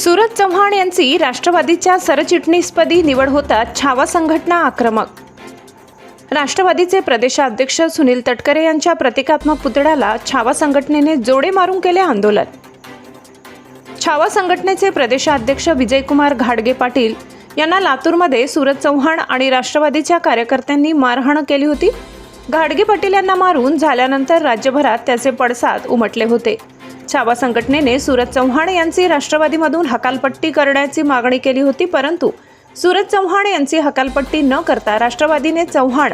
सुरज चव्हाण यांची राष्ट्रवादीच्या सरचिटणीसपदी निवड होतात छावा संघटना आक्रमक. राष्ट्रवादीचे प्रदेशाध्यक्ष सुनील तटकरे यांच्या प्रतिकात्मक पुतळ्याला छावा संघटनेने जोडे मारून केले आंदोलन. छावा संघटनेचे प्रदेशाध्यक्ष विजयकुमार घाडगे पाटील यांना लातूरमध्ये सुरज चव्हाण आणि राष्ट्रवादीच्या कार्यकर्त्यांनी मारहाण केली होती. घाडगे पाटील यांना मारून झाल्यानंतर राज्यभरात त्याचे पडसाद उमटले होते. छावा संघटनेने सूरज चव्हाण यांची राष्ट्रवादीमधून हकालपट्टी करण्याची मागणी केली होती परंतु सूरज चव्हाण यांची हकालपट्टी न करता राष्ट्रवादीने चव्हाण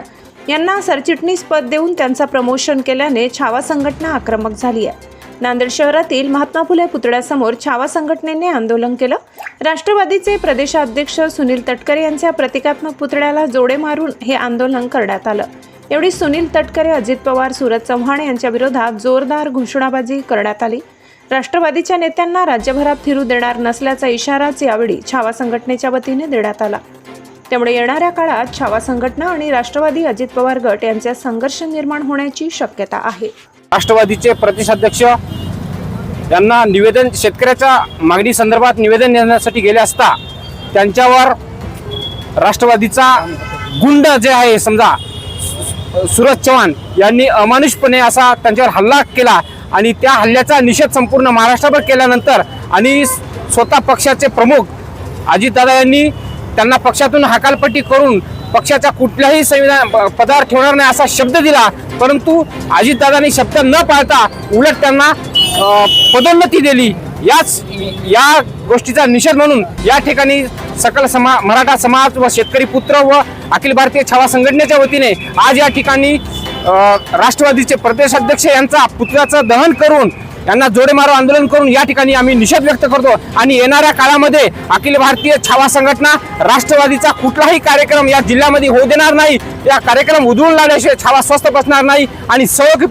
यांना सरचिटणीस पद देऊन त्यांचा प्रमोशन केल्याने छावा संघटना आक्रमक झाली आहे. नांदेड शहरातील महात्मा फुले पुतळ्यासमोर छावा संघटनेने आंदोलन केलं. राष्ट्रवादीचे प्रदेशाध्यक्ष सुनील तटकरे यांच्या प्रतिकात्मक पुतळ्याला जोडे मारून हे आंदोलन करण्यात आलं. एवढी सुनील तटकरे अजित पवार सूरज चव्हाण यांच्या विरोधात जोरदार घोषणाबाजी करण्यात आली. राष्ट्रवादीच्या नेत्यांना राज्यभरात फिरू देणार नसल्याचा इशाराच यावेळी छावा संघटनेच्या वतीने देण्यात आला. त्यामुळे येणाऱ्या काळात छावा संघटना आणि राष्ट्रवादी अजित पवार गट यांच्यात संघर्ष निर्माण होण्याची शक्यता आहे. राष्ट्रवादीचे प्रदेशाध्यक्ष यांना निवेदन शेतकऱ्याच्या मागणी संदर्भात निवेदन देण्यासाठी गेले असता त्यांच्यावर राष्ट्रवादीचा गुंड जे आहे समजा सुरज चव्हाण यांनी अमानुषपणे असा त्यांच्यावर हल्ला केला आणि त्या हल्ल्याचा निषेध संपूर्ण महाराष्ट्रभर केल्यानंतर आणि स्वतः पक्षाचे प्रमुख अजितदादा यांनी त्यांना पक्षातून हकालपट्टी करून पक्षाच्या कुठल्याही संविधान पदावर ठेवणार नाही असा शब्द दिला. परंतु अजितदादांनी शब्द न पाळता उलट त्यांना पदोन्नती दिली. याच या गोष्टीचा निषेध म्हणून या ठिकाणी सकल समा मराठा समाज व शेतकरी पुत्र व अखिल भारतीय छावा संघटनेच्या वतीने आज या ठिकाणी राष्ट्रवादीचे प्रदेशाध्यक्ष यांचा पुतळ्याचं दहन करून यांना जोडेमारो आंदोलन करून या ठिकाणी आम्ही निषेध व्यक्त करतो. आणि येणाऱ्या काळामध्ये अखिल भारतीय छावा संघटना राष्ट्रवादीचा कुठलाही कार्यक्रम या जिल्ह्यामध्ये होऊ देणार नाही. या कार्यक्रम उधळून लावल्याशिवाय छावा स्वस्थ बसणार नाही. आणि सहकी